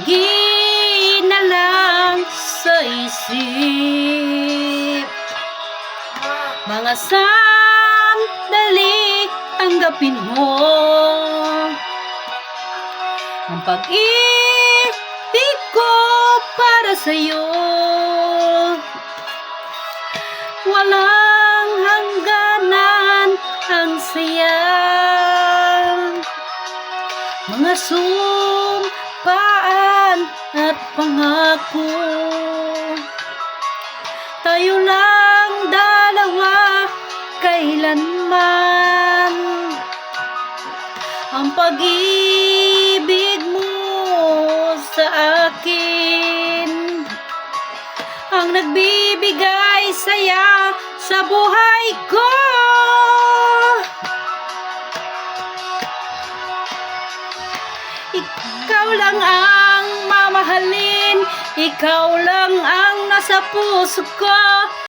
lagi na lang sa isip. Mga sandali tanggapin mo. Ang pag-ibig ko para sa'yo. Walang hangganan ang saya. Mga sum sumpaan at pangako. Tayo lang dalawa kailanman. Ang pag-ibig mo sa akin Ang nagbibigay saya sa buhay ko. Ikaw lang ang mamahalin Ikaw lang ang nasa puso ko